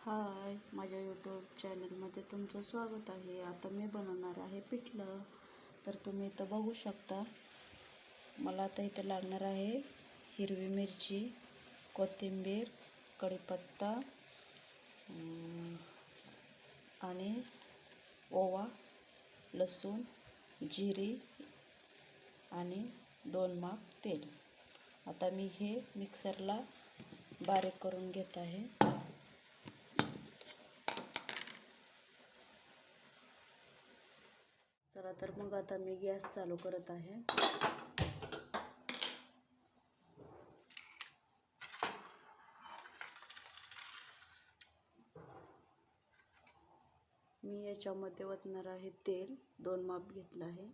हाय माझ्या यूट्यूब चॅनलमध्ये तुमचं स्वागत आहे. आता मी बनवणार आहे पिठलं. तर तुम्ही इथं बघू शकता. मला आता इथं लागणार आहे हिरवी मिरची कोथिंबीर कढीपत्ता आणि ओवा लसूण जिरी आणि दोन माप तेल. आता मी हे मिक्सरला बारीक करून घेत आहे. चला तर मग आता मी गॅस चालू करत आहे. मी याच्यामध्ये वतणार आहे तेल. दोन माप घेतलं आहे.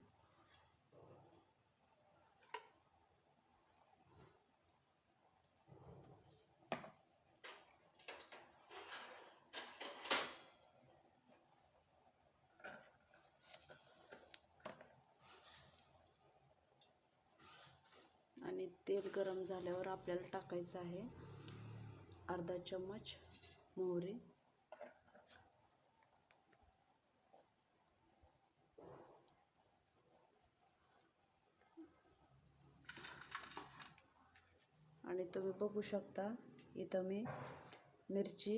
आणि तेल गरम झाल्यावर आपल्याला टाकायचं आहे अर्धा चम्मच मोहरी. आणि तुम्ही बघू शकता इथं मी मिरची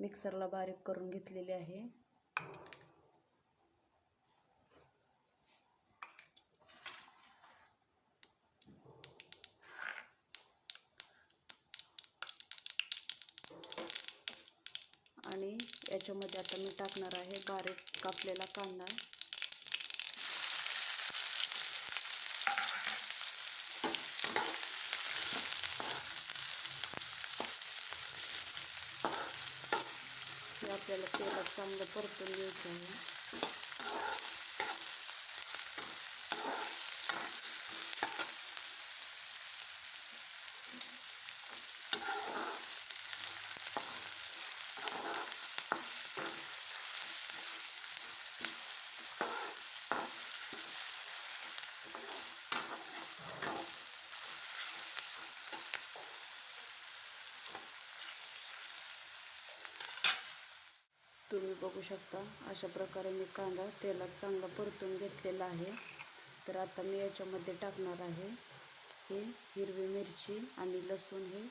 मिक्सरला बारीक करून घेतलेली आहे आणि याच्यामध्ये आता मी टाकणार आहे बारीक कापलेला कांदा. हे आपल्याला तेलात चांगलं परतून घ्यायचं आहे. तुम्ही बघू शकता अशा प्रकारे मी कांदा तेलात चांगला परतून घेतलेला आहे. तर आता मी याच्यामध्ये टाकणार आहे हे हिरवी मिरची आणि लसूण हे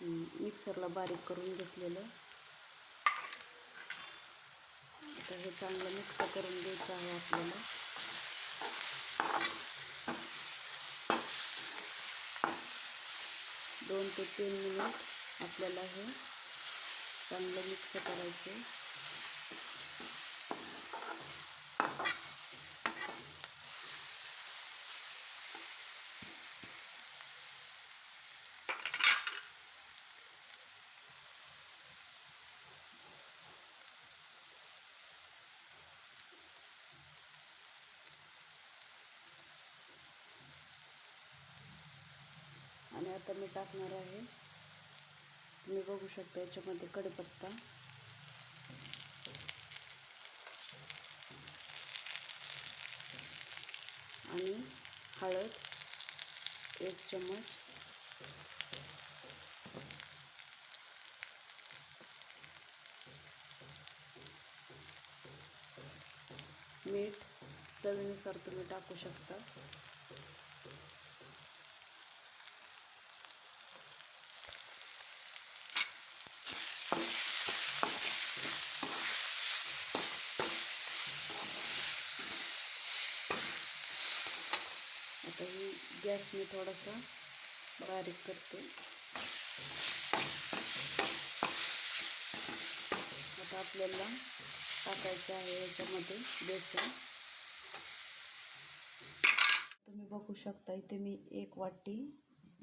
मिक्सरला बारीक करून घेतलेलं. आता हे चांगलं मिक्स करून घ्यायचं आहे आपल्याला. दोन ते तीन मिनिट आपल्याला हे चांगलं मिक्स करायचं. आणि आता मी टाकणार आहे तुम्ही बघू शकता याच्यामध्ये कडीपत्ता. आणि हळद एक चम्मच. मीठ चवीनुसार तुम्ही टाकू शकता आता ही गॅस मी थोडासा बारीक करते. आता आपल्याला टाकायचं आहे याच्यामध्ये बेसन. तुम्ही बघू शकता इथे मी एक वाटी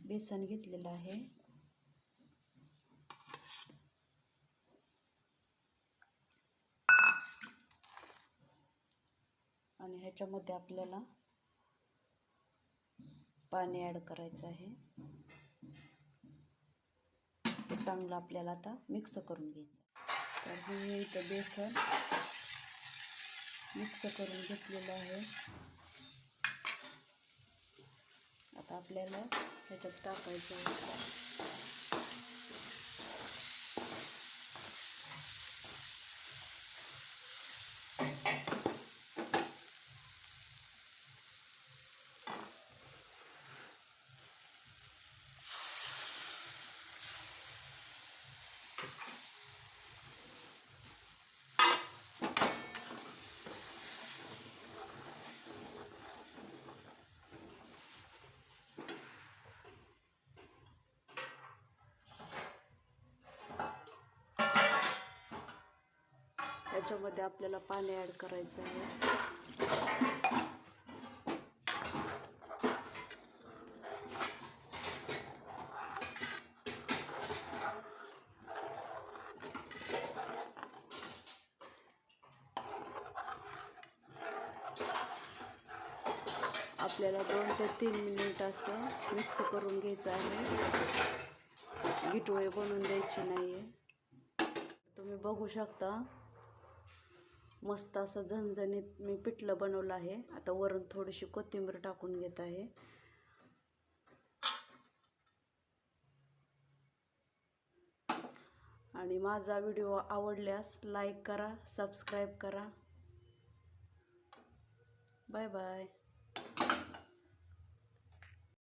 बेसन घेतलेलं आहे. आणि ह्याच्यामध्ये आपल्याला पाणी ॲड करायचं आहे. ते चांगलं आपल्याला आता मिक्स करून घ्यायचं तर हे इथं बेसन मिक्स करून घेतलेलं आहे. आता आपल्याला ह्याच्यात टाकायचं आहे. याच्यामध्ये आपल्याला पाणी ॲड करायचं आहे. आपल्याला दोन ते तीन मिनिट असं मिक्स करून घ्यायचं आहे. गिटोळे बनवून द्यायचे नाही आहे तुम्ही बघू शकता. मस्त असं झणझणीत मी पिठलं बनवलं आहे. आता वरून थोडीशी कोथिंबीर टाकून घेत आहे. आणि माझा व्हिडिओ आवडल्यास लाईक करा सबस्क्राईब करा. Bye bye